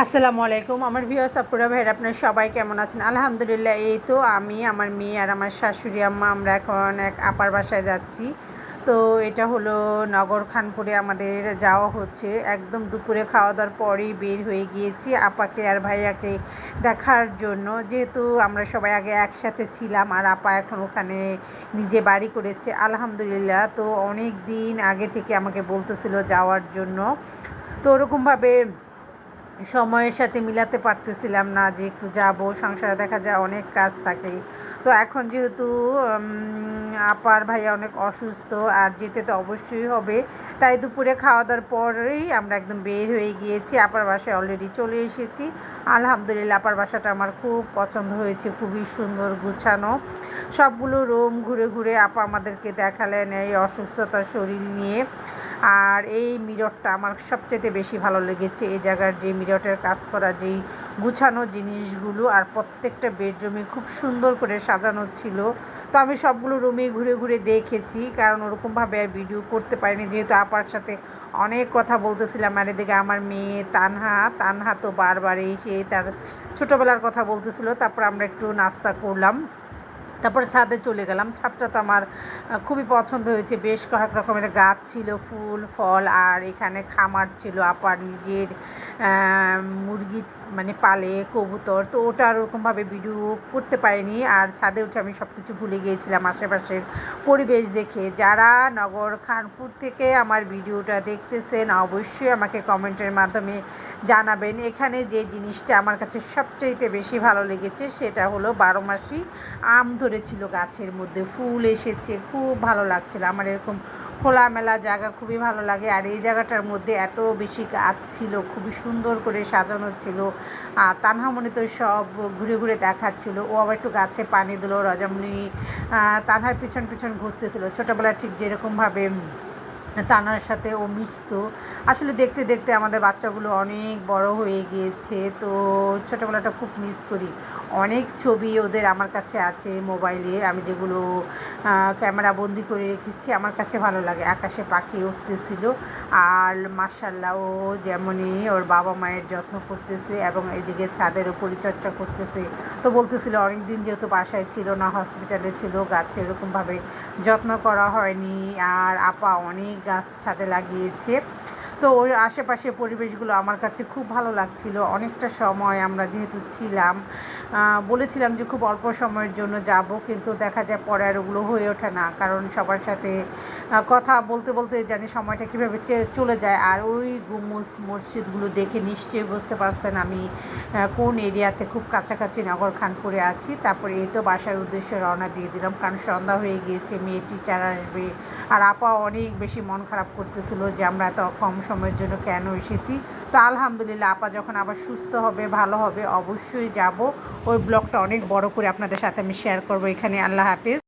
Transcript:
আসসালামু আলাইকুম। আমার ভিউ সাপুরা ভাইয়ের, আপনার সবাই কেমন আছেন? আলহামদুলিল্লাহ, এই তো আমি, আমার মেয়ে আর আমার শাশুড়ি আম্মা আমরা এখন এক আপার বাসায় যাচ্ছি। তো এটা হলো নগর খানপুরে আমাদের যাওয়া হচ্ছে। একদম দুপুরে খাওয়া দাওয়ার পরেই বের হয়ে গিয়েছি আপাকে আর ভাইয়াকে দেখার জন্য। যেহেতু আমরা সবাই আগে একসাথে ছিলাম আর আপা এখন ওখানে নিজে বাড়ি করেছে, আলহামদুলিল্লাহ। তো অনেক দিন আগে থেকে আমাকে বলতেছিল যাওয়ার জন্য। তো ওরকমভাবে সময়ের সাথে মিলাতে পারতেছিলাম না যে একটু যাব, সংসারে দেখা যায় অনেক কাজ থাকে। তো এখন যেহেতু আপার ভাইয়া অনেক অসুস্থ আর যেতে তো অবশ্যই হবে, তাই দুপুরে খাওয়া দাওয়ার পরেই আমরা একদম বের হয়ে গিয়েছি। আপার বাসায় অলরেডি চলে এসেছি। আলহামদুলিল্লাহ, আপার বাসাটা আমার খুব পছন্দ হয়েছে, খুবই সুন্দর গুছানো। সবগুলো রুম ঘুরে ঘুরে আপা আমাদেরকে দেখালেন এই অসুস্থতার শরীর নিয়ে। আর এই মিররটা আমার সবচেয়ে বেশি ভালো লেগেছে। এই জায়গার যে মিররটার কাজ করা, যেই গুছানো জিনিসগুলো আর প্রত্যেকটা বেডরুমে খুব সুন্দর করে সাজানো ছিল। তো আমি সবগুলো রুমে ঘুরে ঘুরে দেখেছি, কারণ ওরকমভাবে আর ভিডিও করতে পারিনি। যেহেতু আপার সাথে অনেক কথা বলতেছিলাম, আর এদিকে আমার মেয়ে তানহা তানহা তো বারবার এসে তার ছোটোবেলার কথা বলতেছিল, তারপর আমরা একটু নাস্তা করলাম। তারপর ছাদে চলে গেলাম। ছাদটা তো আমার খুবই পছন্দ হয়েছে। বেশ কয়েক রকমের গাছ ছিল, ফুল, ফল, আর এখানে খামার ছিল আপার নিজের মুরগি মানে পালে, কবুতর। তো ওটা ওরকমভাবে ভিডিও করতে পারিনি। আর ছাদে উঠে আমি সব কিছু ভুলে গিয়েছিলাম আশেপাশের পরিবেশ দেখে। যারা নগর খানপুর থেকে আমার ভিডিওটা দেখতেছেন, অবশ্যই আমাকে কমেন্টের মাধ্যমে জানাবেন। এখানে যে জিনিসটা আমার কাছে সবচাইতে বেশি ভালো লেগেছে, সেটা হলো বারো মাসি আম ধরেছিল গাছের মধ্যে ফুল এসেছে, খুব ভালো লাগছিল। আমার এরকম খোলামেলা জায়গা খুবই ভালো লাগে আর এই জায়গাটার মধ্যে এত বেশি গাছ ছিল, খুবই সুন্দর করে সাজানো ছিল। আর তানহামণি তো সব ঘুরে ঘুরে দেখাচ্ছিল। ও আবার একটু গাছে পানি দিল, রজামণি তানহার পিছন পিছন ঘুরতেছিল। ছোটোবেলা ঠিক যেরকমভাবে তানার সাথে ও মিশতো। আসলে দেখতে দেখতে আমাদের বাচ্চাগুলো অনেক বড় হয়ে গিয়েছে, তো ছোটোবেলাটা খুব মিস করি। অনেক ছবি ওদের আমার কাছে আছে মোবাইলে আমি যেগুলো ক্যামেরা বন্দি করে রেখেছি, আমার কাছে ভালো লাগে। আকাশে পাখি উঠতেছিল আর মার্শাল্লাহ ও যেমনই ওর বাবা মায়ের যত্ন করতেছে এবং এদিকে ছাদের পরিচর্যা করতেছে। তো বলতেছিল অনেক দিন যেহেতু বাসায় ছিল না হসপিটালে ছিল, গাছে এরকমভাবে যত্ন করা হয়নি। আর আপা অনেক গাছ ছাদে লাগিয়েছে। তো ওই আশেপাশে পরিবেশগুলো আমার কাছে খুব ভালো লাগছিল। অনেকটা সময় আমরা যেহেতু ছিলাম বলেছিলাম যে খুব অল্প সময়ের জন্য যাব, কিন্তু দেখা যায় পরে আর ওগুলো হয়ে ওঠে না। কারণ সবার সাথে কথা বলতে বলতে জানি সময়টা কীভাবে চলে যায়। আর ওই গুমুস মসজিদগুলো দেখে নিশ্চয়ই বুঝতে পারছেন আমি কোন এরিয়াতে খুব কাছাকাছি নগর খানপুরে আছি। তারপরে এই তো বাসার উদ্দেশ্যে রওনা দিয়ে দিলাম, কারণ সন্ধ্যা হয়ে গিয়েছে মেয়ে টিচার আসবে। আর আপা অনেক বেশি মন খারাপ করতেছিল যে আমরা এত কম সময়ের জন্য কেন এসেছি? তো আলহামদুলিল্লাহ আপা যখন আবার সুস্থ হবে, ভালো হবে, অবশ্যই যাব। ওই ব্লগটা অনেক বড় করে আপনাদের সাথে আমি শেয়ার করব। এখানে আল্লাহ হাফেজ।